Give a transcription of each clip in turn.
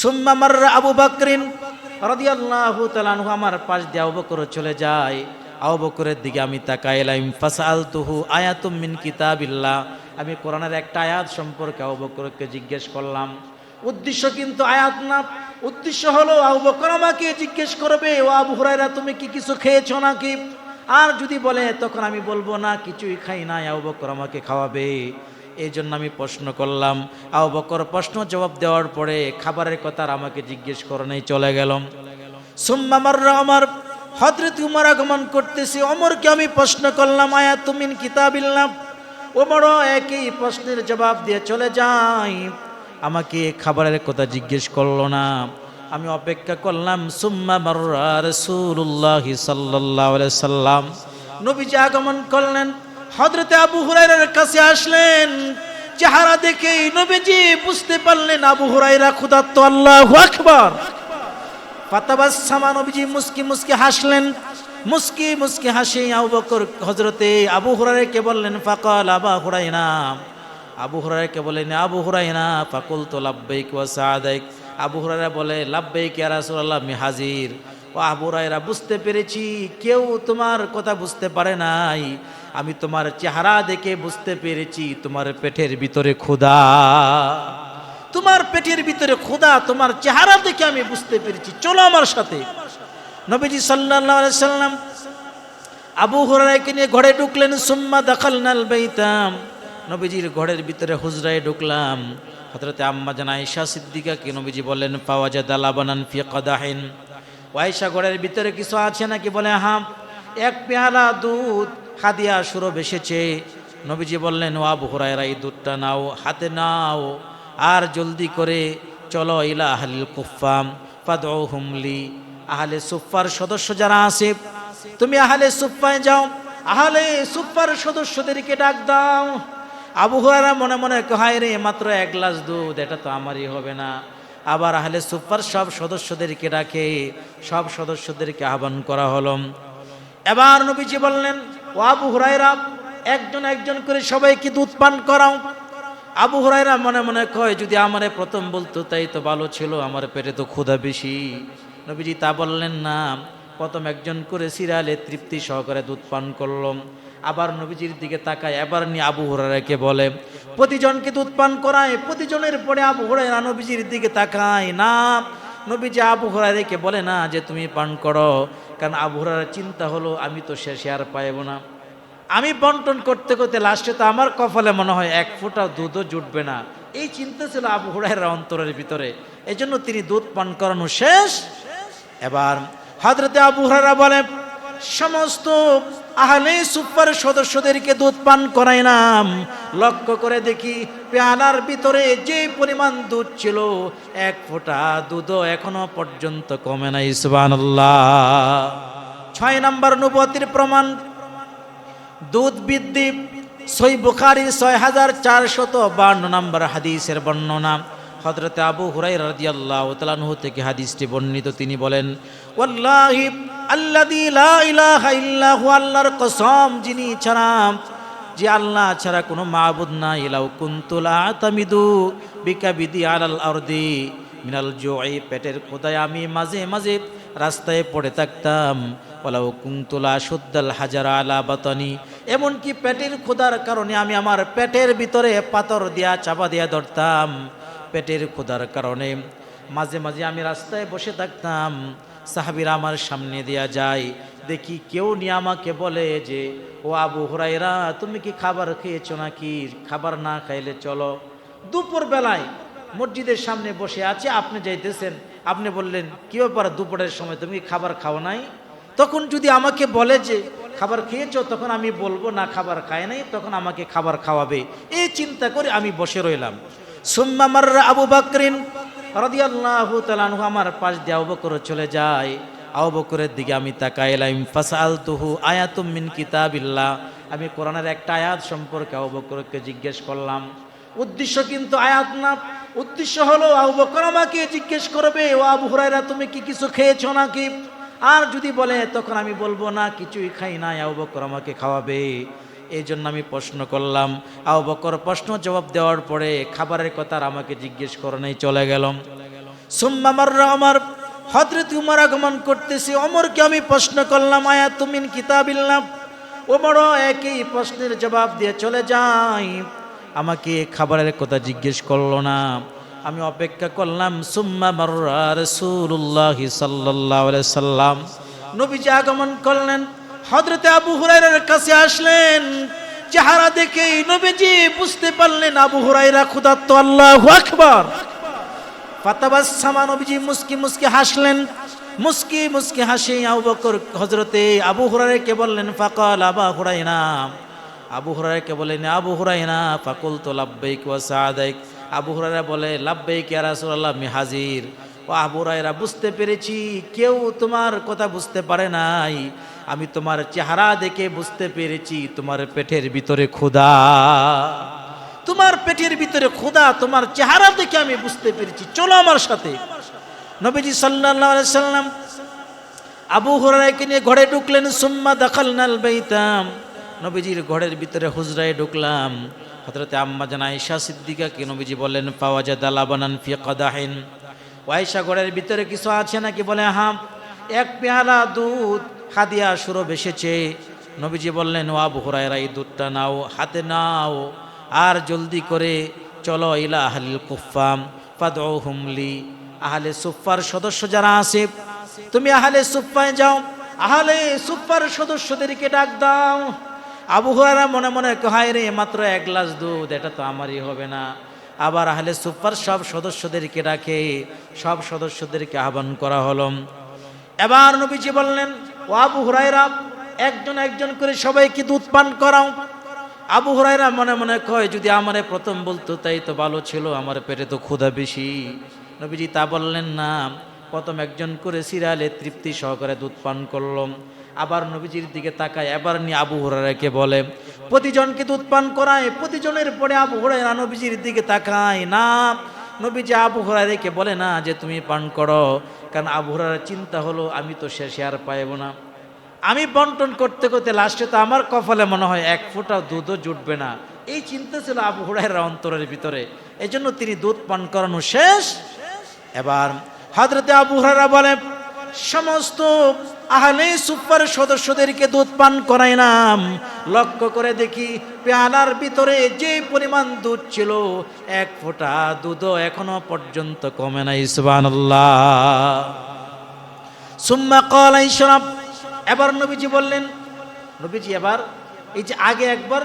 সুম্মা মাররা আবু বাকরিন রাদিয়াল্লাহু তাআলা আনহু, আমার পাশ দিয়ে আবু বকর চলে যায়। আবু বকরের দিকে আমি তাকাইলাম ফাসালতুহু আয়াতুম মিন কিতাবিল্লাহ। আমি কোরআনের একটা আয়াত সম্পর্কে আবু বকরকে জিজ্ঞেস করলাম, উদ্দেশ্য কিন্তু আয়াত না, উদ্দেশ্য হলো আবু বকর আমাকে জিজ্ঞেস করবে, ও আবু হুরায়রা, তুমি কি কিছু খেয়েছো নাকি? আর যদি বলে, তখন আমি বলব, না, কিছুই খাই নাই, আবু বকর আমাকে খাওয়াবে। এই জন্য আমি প্রশ্ন করলাম, আবু বকর প্রশ্ন জবাব দেওয়ার পরে খাবারের কথা আমাকে জিজ্ঞেস করে নেই, চলে গেলাম সুম্মা মাররা আমার হজরত উমর আগমন করতেছি অমরকে আমি প্রশ্ন করলাম, আয়া তুমিন কিতাবিল্লাম ওমরও একই প্রশ্নের জবাব দিয়ে চলে যাই। আমাকে খাবারের কথা জিজ্ঞেস করল না। আমি অপেক্ষা করলাম, সুম্মা মাররা রসুল্লাহ সাল্লাহ সাল্লাম। নবীজি আগমন করলেন হজরতে আবু হুরাইরার কাছে আসলেন। চেহারা দেখেই নবীজি বুঝতে পারলেন আবু হুরাইরা খুদাত্ত আল্লাহ আকবার। ফাতাবাসামা, নবীজি মুস্কি মুস্কি হাসলেন। মুস্কি মুস্কি হাসি আবু বকর হজরতে আবু হুরাইরাকে বললেন, ফাকাল আবা হুরাইনা আবু হুরাইরাকে বলেন আবু হুরাইনা ফাকুল তো লাব্বাইক ওয়া আবু হুরাইরা বলে, লাব্বাইক ইয়া রাসূলুল্লাহ, আমি হাজির। ও আবু হুরাইরা বুঝতে পেরেছি, কেউ তোমার কথা বুঝতে পারে নাই। আমি তোমার চেহারা দেখে বুঝতে পেরেছি, তোমার পেটের ভিতরে ক্ষুধা। তোমার পেটের ভিতরে খোদা তোমার চেহারা দেখে আমি বুঝতে পেরেছি। চলো আমার সাথে। নবীজি সাল্লাম আবু হুরায়রাকে নিয়ে ঘরে ঢুকলেন, সুম্মা নাল বাইতাম নবীজির ঘরের ভিতরে হুজরায় ঢুকলাম। হযরতে আম্মা জান আয়েশা সিদ্দিকাকে নবীজি বললেন, ফাওয়াজাদ লাবানান ফি কাদাহিন। ওয়াইশা ঘরের ভিতরে কিছু আছে নাকি? বলে হ্যাঁ এক পেয়ালা দুধ হাদিয়া সুরভ এসেছে। নবীজি বললেন, ও আবু হুরায়রা, এই দুধটা নাও, হাতে নাও, আর জলদি করে চলো ইলা আহলিল কুফাম ফাদউ হুমলি আহলে সুফার সদস্য যারা আছে, তুমি আহলে সুফায় যাও, আহলে সুফার সদস্যদেরকে ডাক দাও। আবু হুরায়রা মনে মনে কহায় রে, মাত্র এক গ্লাস দুধ, এটা তো আমারই হবে না। আবার আহলে সুফার সব সদস্যদেরকে ডাকে, সব সদস্যদেরকে আহ্বান করা হলো। এবার নবীজি বললেন ও আবু হুরায়রা, একজন একজন করে সবাইকে দুধ পান করাও। আবু হুরায়রা মনে মনে কয়, যদি আমারে প্রথম বলতো তাই তো ভালো ছিল, আমার পেটে তো ক্ষুধা বেশি। নবীজি তা বললেন, না, প্রথম একজন করে সিরিয়ালে তৃপ্তি সহকারে দুধ পান করলাম। আবার নবীজির দিকে তাকায়, এবার নিয়ে আবু হুরায়রাকে বলে, প্রতিজনকে দুধ পান করায়, প্রতিজনের পরে আবু হুরায়রা নবীজির দিকে তাকায় না। নবীজি আবু হুরায়রাকে বলে, না, যে তুমি পান করো কারণ আবহাওয়ার চিন্তা হলো, আমি তো শেষে আর পাইব না। আমি বন্টন করতে করতে লাস্টে তো আমার কপালে মনে হয় এক ফোঁটা দুধও জুটবে না। এই চিন্তা ছিল আবু অন্তরের ভিতরে। এই জন্য তিনি দুধ পান করানো শেষ। এবার হজরতে আবু বলে সমস্ত আহলে সুপার সদস্যদেরকে দুধ পান করাই নাম লক্ষ্য করে দেখি পেয়ালার ভিতরে যে পরিমাণ দুধ ছিল, এক ফোঁটা দুধও এখনও পর্যন্ত কমে নাই, সুবহানাল্লাহ। ছয় নম্বর নবতির প্রমাণ, দুধ বৃদ্ধি, সই বুখারির ছয় হাজার চারশত বান্ন নম্বর হাদিসের বর্ণনা। হজরতে আবু হুরাই রাদিয়াল্লাহু তাআলাহু থেকে হাদিসটি বর্ণিত, তিনি বলেন, ওয়াল্লাহি কসম, যিনি যে আল্লাহ কোনো কুনতুল মিনাল জুই, পেটের খোদায় আমি মাঝে মাঝে রাস্তায় পড়ে থাকতাম। ওলাও কুংতুলা সুদ্দাল হাজার আলা বাতানি, এমনকি পেটের খোদার কারণে আমি আমার পেটের ভিতরে পাথর দিয়া, চাপা দিয়া ধরতাম। পেটের খোদার কারণে মাঝে মাঝে আমি রাস্তায় বসে থাকতাম। সাহাবিরা আমার সামনে দেয়া যায়। দেখি কেউ নিয়ে আমাকে বলে যে, ও আবু হুরাইরা তুমি কি খাবার খেয়েছো নাকি? খাবার না খাইলে চলো। দুপুর বেলায় মসজিদের সামনে বসে আছে, আপনি যাইতেছেন। আপনি বললেন, কি ব্যাপার দুপুরের সময় তুমি কি খাবার খাও নাই? তখন যদি আমাকে বলে যে, খাবার খেয়েছো? তখন আমি বলব, না, খাবার খায় নাই। তখন আমাকে খাবার খাওয়াবে। এই চিন্তা করে আমি বসে রইলাম। সুম্মা মাররা আবু বাকরিন রাদিয়াল্লাহু তাআলা আনহু আমার পাশ দিয়ে আবু বকর চলে যায়। আবু বকরের দিকে আমি তাকাইলাম ফাসালতুহু আয়াতুম মিন কিতাবিল্লাহ। আমি কোরআনের একটা আয়াত সম্পর্কে আবু বকরকে জিজ্ঞেস করলাম, উদ্দেশ্য কিন্তু আয়াত না? উদ্দেশ্য হলো আবু বকর আমাকে জিজ্ঞেস করবে, ও আবু হুরায়রা, তুমি কি কিছু খেয়েছো নাকি? আর যদি বলে, তখন আমি বলব, না, কিছুই খাই না আবু বকর আমাকে খাওয়াবে। এই জন্য আমি প্রশ্ন করলাম, আবু বকর প্রশ্ন জবাব দেওয়ার পরে খাবারের কথা আর আমাকে জিজ্ঞেস করে নাই, চলে গেলাম সুম্মা মাররা আমার হজরত উমর আগমন করতেছে অমরকে আমি প্রশ্ন করলাম, আয়া তুমিন কিতাবিল্লাম ওমর একই প্রশ্নের জবাব দিয়ে চলে যাই আমাকে খাবারের কথা জিজ্ঞেস করল না। আমি অপেক্ষা করলাম, সুম্মা মাররা রসুল্লাহ সাল্লাহ সাল্লাম। নবীজি আগমন করলেন হজরতে আবু হুরাইরার কাছে আসলেন। চেহারা দেখেই নবীজি বুঝতে পারলেন আবু হুরাইরা খুদাত্ত আল্লাহ আকবার। ফাতাবাসামা নবীজি মুস্কি মুস্কি হাসলেন। মুস্কি মুস্কি হাসি আবু বকর হজরতে আবু হুরাইরাকে বললেন, ফাকাল আবা হুরাইনা আবু হুরাইরাকে বললেন, আবু হুরাইনা ফাকুল তো লাব্বাইক ওয়া সাদাইক আবু হুরাইরা বলে, লাব্বাইক ইয়া রাসূলুল্লাহ, আমি হাজির। ও আবু হুরাইরা বুঝতে পেরেছি, কেউ তোমার কথা বুঝতে পারে নাই। আমি তোমার চেহারা দেখে বুঝতে পেরেছি, তোমার পেটের ভিতরে ক্ষুধা। তোমার পেটের ভিতরে খোদা তোমার চেহারা দেখে আমি বুঝতে পেরেছি। চলো আমার সাথে। নবীজি সাল্লাম আবু হুরায়রাকে নিয়ে ঘরে ঢুকলেন, সুম্মা দাখালনাল বাইতাম নবীজির ঘরের ভিতরে হুজরায় ঢুকলাম। হযরতে আম্মা জান আয়েশা সিদ্দিকাকে নবীজি বললেন, ফাওয়াজাদা লাবানান ফি কাদাহিন। ও আয়েশা ঘরের ভিতরে কিছু আছে নাকি? বলে হ্যাঁ এক পেয়ালা দুধ হাদিয়া সুরো বেসেছে। নবীজি বললেন, ও আবু হুরায়রা, এই দুধটা নাও, হাতে নাও, আর জলদি করে চলো ইলা আহলিল কুফাম পাদ হুমলি আহলে সুফার সদস্য যারা আছে, তুমি আহলে সুফায় যাও, আহলে সুফার সদস্যদেরকে ডাক দাও। আবু মনে মনে হায় রে, মাত্র এক গ্লাস দুধ, এটা তো আমারই হবে না। আবার আহলে সুফার সব সদস্যদেরকে ডাকে, সব সদস্যদেরকে আহ্বান করা হলো। এবার নবীজি বললেন ও আবু হুরায়রা, একজন একজন করে সবাইকে দুধ পান করাও। আবু হুরায়রা মনে মনে কয়, যদি আমারে প্রথম বলতো তাই তো ভালো ছিল, আমার পেটে তো ক্ষুধা বেশি। নবীজি তা বললেন, না, প্রথম একজন করে সিরালে তৃপ্তি সহকারে দুধ পান করলাম। আবার নবীজির দিকে তাকায়, এবার নিয়ে আবু হুরায়রাকে বলে, প্রতিজনকে দুধ পান করায়? প্রতিজনের পরে আবু হুরায়রা নবীজির দিকে তাকায়, না নবীজি আবু হুরায়রাকে বলে না যে তুমি পান করো, কারণ আবু হুরায়রার চিন্তা হলো, আমি তো শেষে, আর পাইব না। আমি বন্টন করতে করতে লাস্টে তো আমার কপালে মনে হয় এক ফোঁটা দুধও জুটবে না। এই চিন্তা ছিল আবু হুরাইরা অন্তরের ভিতরে। এই জন্য তিনি দুধ পান করানো শেষ। এবার হাজরতে আবু হুরারা বলে সমস্ত আহলে সুপার সদস্যদেরকে দুধ পান করাই নাম লক্ষ্য করে দেখি পেয়ালার ভিতরে যে পরিমাণ দুধ ছিল, এক ফোঁটা দুধও এখনও পর্যন্ত কমে নাই, সুবহানাল্লাহ। সুম্মা কলা ইসরাব এবার নবীজি বললেন, নবীজি এবার, এই যে আগে একবার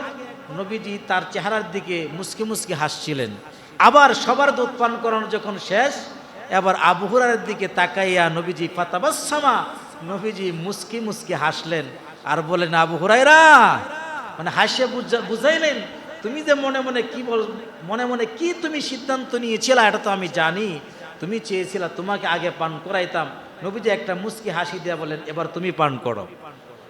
নবীজি তার চেহারার দিকে মুসকি মুসকি হাসছিলেন, আবার সবার দুধ পান করানো যখন শেষ এবার আবু হুরারের দিকে তাকাইয়া নবীজি ফাতাবাসামা নবীজি মুসকি মুসকি হাসলেন আর বলেন আবু হুরাইরা মানে বুঝা- বুঝাইলেন, তুমি যে মনে মনে কি বল, মনে মনে কি তুমি সিদ্ধান্ত নিয়েছিলা, এটা তো আমি জানি। তুমি চেয়েছিলা তোমাকে আগে পান করাইতাম। নবীজি একটা মুস্কি হাসি দিয়া বলেন এবার তুমি পান করো।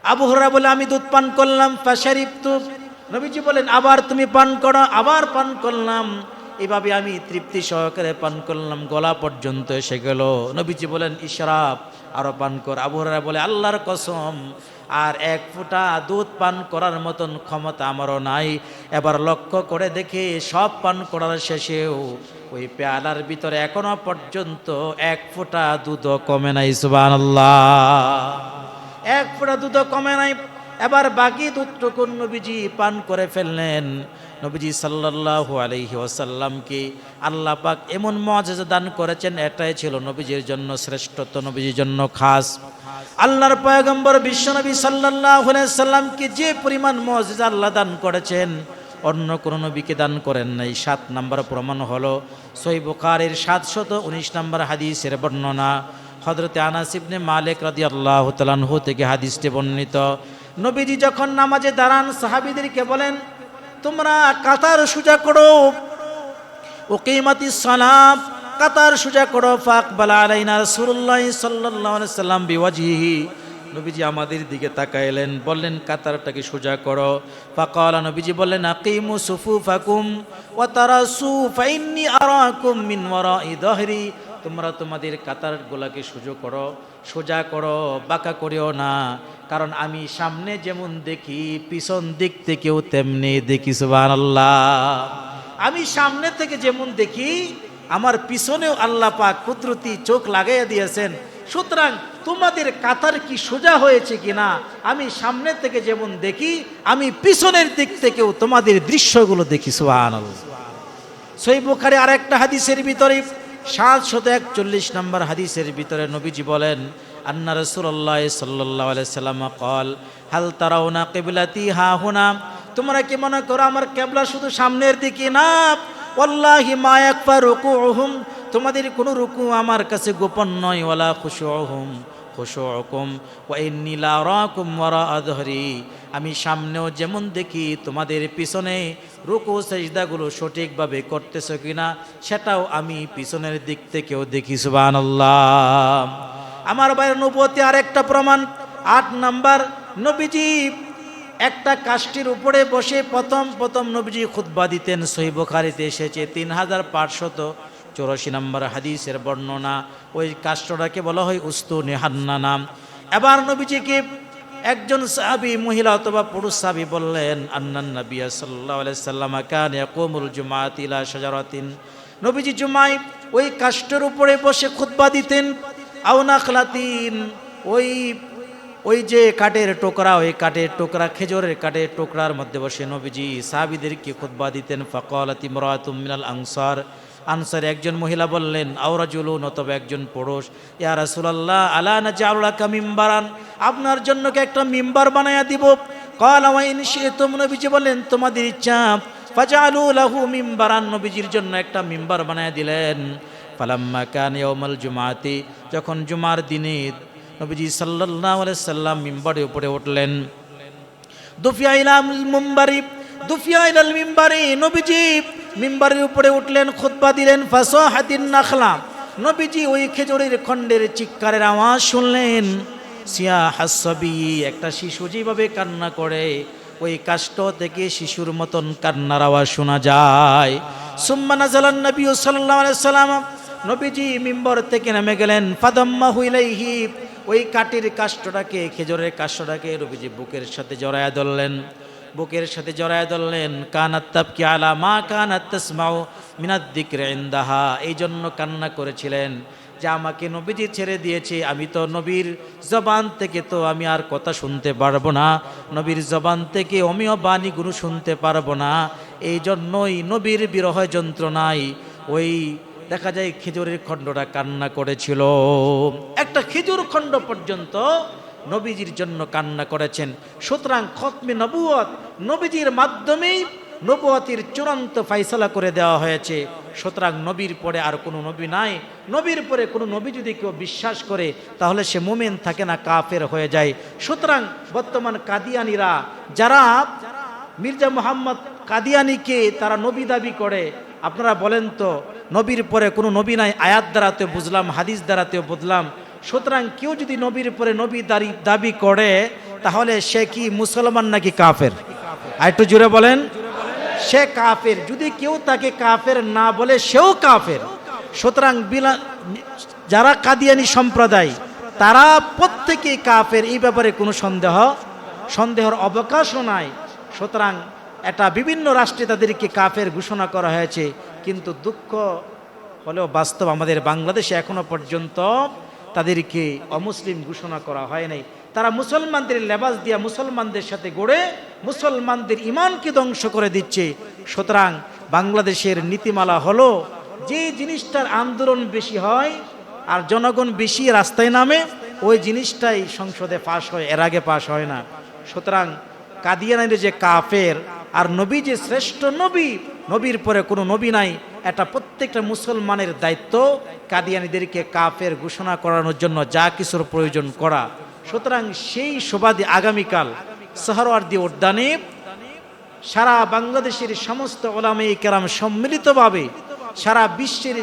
আবু হরা বলে আমি দুধ পান করলাম ফাশারিফ তু নবীজি বলেন আবার তুমি পান করো। আবার পান করলাম। এভাবে আমি তৃপ্তি সহকারে পান করলাম, গলা পর্যন্ত এসে গেল। নবীজি বলেন ইশরাফ আরও পান কর। আবু হরা বলে, আল্লাহর কসম, আর এক ফোঁটা দুধ পান করার মতন ক্ষমতা আমারও নাই। এবার লক্ষ্য করে দেখে, সব পান করার শেষেও ওই পেয়ালার ভিতরে এখনও পর্যন্ত এক ফোঁটা দুধও কমে নাই সুবান এক ফোঁটা দুধও কমে নাই এবার বাকি দুধটুকুন নবীজি পান করে ফেললেন। নবীজি সাল্লাল্লাহু আলাইহি ওয়াসাল্লামকে আল্লাহ পাক এমন মজেজা দান করেছেন, এটাই ছিল নবীজির জন্য শ্রেষ্ঠত্ব, নবীজির জন্য খাস। আল্লাহর পয়গম্বর বিশ্বনবী আলাইহি সাল্লামকে যে পরিমাণ মজেজা আল্লাহ দান করেছেন, অন্য কোনো নবীকে দান করেন নাই। সাত নম্বর প্রমাণ হলো সই বুখারের সাতশত উনিশ নম্বর হাদিসের বর্ণনা। হজরতে আনাসিবনে মালিক রাদি আল্লাহ তালানহু থেকে হাদিসটি বর্ণিত। নবীজি যখন নামাজে দাঁড়ান, সাহাবিদেরকে বলেন, তোমরা কাতার সুজা করো। ও কেমাতি সালাম, কাতার সুজা করো। ফাক বালা আলাইনা রাসূলুল্লাহ সাল্লাল্লাহু আলাইহি সাল্লাম বিওয়াজিহি নবীজি আমাদের দিকে তাকাইলেন, বললেন, কাতারটাকে সোজা করো। ফাকালা নবীজি বললেন, আকিমু সুফুফাকুম ওয়া তারাসু ফাইন্নি আরাকুম মিন ওয়ারাই দহরি। তোমরা তোমাদের কাতারগুলাকে সোজা করো। সোজা করো, বাঁকা করিও না। কারণ আমি সামনে যেমন দেখি, পিছন দিক থেকেও তেমনি দেখি, সুবহানাল্লাহ। আমি সামনে থেকে যেমন দেখি, আমার পিছনেও আল্লাহ পাক কুদরতি চোখ লাগাইয়া দিয়েছেন। সুতরাং তোমাদের কাতার কি সোজা হয়েছে কিনা, আমি সামনে থেকে যেমন দেখি, আমি পিছনের দিক থেকেও তোমাদের দৃশ্যগুলো দেখি সুহান সই বুখারে আর একটা হাদিসের ভিতরে সাত শত একচল্লিশ নম্বর হাদিসের ভিতরে নবীজি বলেন, আন্না রসুল্লাহ সাল্লাহ সাল্লাম কল হাল তারাউনা কেবিলাতি হা হুনা? তোমরা কি মনে করো আমার কেবলা শুধু সামনের দিকে না? ওল্লাহি মা একবার রুকু অহুম তোমাদের কোনো রুকু আমার কাছে গোপন নয় ওলা খুশু ওহুম খুশুকুম ওয়া ইন্নী লা আরাকুম ওয়ারা আমি সামনেও যেমন দেখি তোমাদের পিছনে রুকু সেজদাগুলো সঠিকভাবে করতেছো কিনা, সেটাও আমি পিছনের দিক থেকেও দেখি, সুবহানাল্লাহ। আমার বাইরে আর একটা প্রমাণ, আট নাম্বার, নবীজি একটা কাষ্টির উপরে বসে প্রথম প্রথম নবীজি খুতবা দিতেন, সহি বুখারীতে এসেছে, তিন হাজার পাঁচশত চৌরাশি নম্বর হাদিসের বর্ণনা, ওই কাষ্টটাকে বলা হয় উস্তু নেহান্না নাম। এবার নবীজিকে একজন সাহাবি, মহিলা অথবা পুরুষ সাহাবি বললেন, আন্নান নবিয়া সাল্লাহ সাল্লাম কান ইয়াকুমুল জুমাত ইলা শাজারাতিন। নবীজি জুমাই ওই কাষ্টের উপরে বসে খুতবা দিতেন আউনাখলাতিন ওই ওই যে কাঠের টোকরা, ওই কাঠের টোকরা, খেজুরের কাঠের টোকরার মধ্যে বসে নবীজি সাহাবিদেরকে খুতবা দিতেন। ফকলাতি মরাতুম মিনাল আনসার একজন মহিলা বললেন আওরাজুলুন অথবা একজন পুরুষ। ইয়া রাসূলুল্লাহ, আলা না নাজাউলাকা মিম্বারান? আপনার জন্য কি একটা মিম্বার বানায়া দিব? কল আমাইন শিতুম, নবীজি বললেন, তোমাদের ইচ্ছা ফাজালু লাহু মিম্বারান। নবীজির জন্য একটা মিম্বার বানায়া দিলেন। ফালাম্মা কান ইয়াউমাল জুমাতি, যখন জুমার দিনে নবীজি সাল্লাল্লাহু আলাইহি সাল্লাম মিম্বারের উপরে উঠলেন। দুফিয়া ইলাম মুম্বারি, দুফিয়া ইলাল মিম্বারি, নবীজি মিম্বারের উপরে উঠলেন, খুতবা দিলেন, ফাসাহাতিন নাখলা। নবীজি ওই খেজুরের খণ্ডের চিৎকারের আওয়াজ শুনলেন। সিয়া হাসবি একটা শিশু যেভাবে কান্না করে, ওই কাষ্ট থেকে শিশুর মতন কান্নার আওয়াজ শোনা যায়। সুম্মানা নাজালান নবী আলাইহি সাল্লাম নবীজি মিম্বর থেকে নেমে গেলেন। ফাদাম্মা হুইলাইহি, ওই কাঠের কাষ্টটাকে খেজুরের কাষ্টটাকে নবীজি বুকের সাথে জড়ায়া ধরলেন। বুকের সাথে জড়ায় ধরলেন কানাত্তাব কি আলা মা কানাত্তাসমাউ মিনাদ দিকরে ইন্দাহা। এই জন্য কান্না করেছিলেন, যে আমাকে নবীজি ছেড়ে দিয়েছে, আমি তো নবীর জবান থেকে তো আমি আর কথা শুনতে পারব না। নবীর জবান থেকে অমীয় বাণীগুলো শুনতে পারব না। এই জন্যই নবীর বিরহ যন্ত্রণায় ওই দেখা যায় খেজুরের খণ্ডটা কান্না করেছিল। একটা খেজুর খণ্ড পর্যন্ত নবীজির জন্য কান্না করেছেন। সুতরাং খতমে নবুয়ত নবীজির মাধ্যমেই নবুয়তির চূড়ান্ত ফাইসলা করে দেওয়া হয়েছে। সুতরাং নবীর পরে আর কোনো নবী নাই। নবীর পরে কোনো নবী যদি কেউ বিশ্বাস করে, তাহলে সে মোমেন থাকে না, কাফের হয়ে যায়। সুতরাং বর্তমান কাদিয়ানিরা, যারা মির্জা মোহাম্মদ কাদিয়ানিকে তারা নবী দাবি করে, আপনারা বলেন তো, নবীর পরে কোনো নবী নাই, আয়াত দ্বারাতেও বুঝলাম, হাদিস দ্বারাতেও বুঝলাম। সুতরাং কেউ যদি নবীর পরে নবী দাঁড়ি, দাবি করে, তাহলে সে কি মুসলমান নাকি কাফের? আর একটু জুড়ে বলেন। সে কাফের। যদি কেউ তাকে কাফের না বলে, সেও কাফের। সুতরাং বিলা যারা কাদিয়ানি সম্প্রদায়, তারা প্রত্যেকেই কাফের। এই ব্যাপারে কোনো সন্দেহ? সন্দেহের অবকাশও নাই। সুতরাং এটা বিভিন্ন রাষ্ট্রে তাদেরকে কাফের ঘোষণা করা হয়েছে। কিন্তু দুঃখ হলেও বাস্তব আমাদের বাংলাদেশে এখনও পর্যন্ত তাদেরকে অমুসলিম ঘোষণা করা হয় নাই। তারা মুসলমানদের লেবাস দিয়া মুসলমানদের সাথে গড়ে মুসলমানদের ইমানকে ধ্বংস করে দিচ্ছে। সুতরাং বাংলাদেশের নীতিমালা হলো, যে জিনিসটার আন্দোলন বেশি হয় আর জনগণ বেশি রাস্তায় নামে, ওই জিনিসটাই সংসদে পাশ হয়, এর আগে পাশ হয় না। সুতরাং কাদিয়ানের যে কাফের আর নবী যে শ্রেষ্ঠ নবী, নবীর পরে কোনো নবী নাই এটা প্রত্যেকটা মুসলমানের দায়িত্ব কাদিয়ানিদেরকে কাফের ঘোষণা করানোর জন্য যা কিছুর প্রয়োজন করা। সুতরাং সেই শোভাদি আগামীকাল সহরওয়ার্দি উদ্যানে সারা বাংলাদেশের সমস্ত ওলামে কেরাম সম্মিলিতভাবে সারা বিশ্বের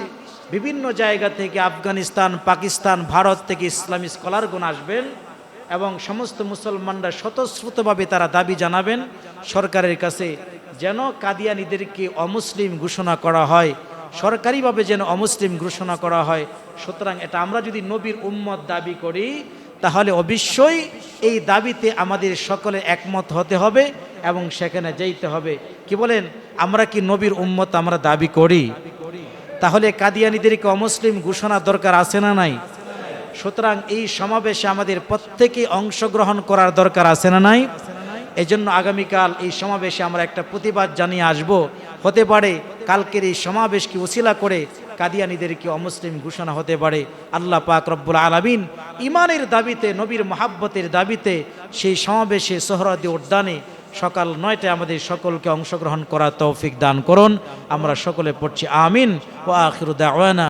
বিভিন্ন জায়গা থেকে আফগানিস্তান, পাকিস্তান, ভারত থেকে ইসলামী স্কলারগণ আসবেন এবং সমস্ত মুসলমানরা স্বতঃস্ফূর্তভাবে তারা দাবি জানাবেন, সরকারের কাছে যেন কাদিয়ানিদেরকে অমুসলিম ঘোষণা করা হয়, সরকারিভাবে যেন অমুসলিম ঘোষণা করা হয়। সুতরাং এটা আমরা যদি নবীর উম্মত দাবি করি, তাহলে অবশ্যই এই দাবিতে আমাদের সকলে একমত হতে হবে এবং সেখানে যেতে হবে। কি বলেন? আমরা কি নবীর উম্মত আমরা দাবি করি? তাহলে কাদিয়ানিদেরকে অমুসলিম ঘোষণা দরকার আছে না নাই? সুতরাং এই সমাবেশে আমাদের প্রত্যেকেই অংশগ্রহণ করার দরকার আছে না নাই? এজন্য আগামীকাল এই সমাবেশে আমরা একটা প্রতিবাদ জানিয়ে আসব। হতে পারে কালকের এই সমাবেশকে উসিলা করে কাদিয়ানিদেরকে অমুসলিম ঘোষণা হতে পারে। আল্লাহ পাক রব্বুল আলমিন ইমানের দাবিতে, নবীর মহাব্বতের দাবিতে সেই সমাবেশে সোহরাদি উদ্যানে সকাল নয়টায় আমাদের সকলকে অংশগ্রহণ করার তৌফিক দান করুন। আমরা সকলে পড়ছি আমিন। ও আখির দাওয়ানা।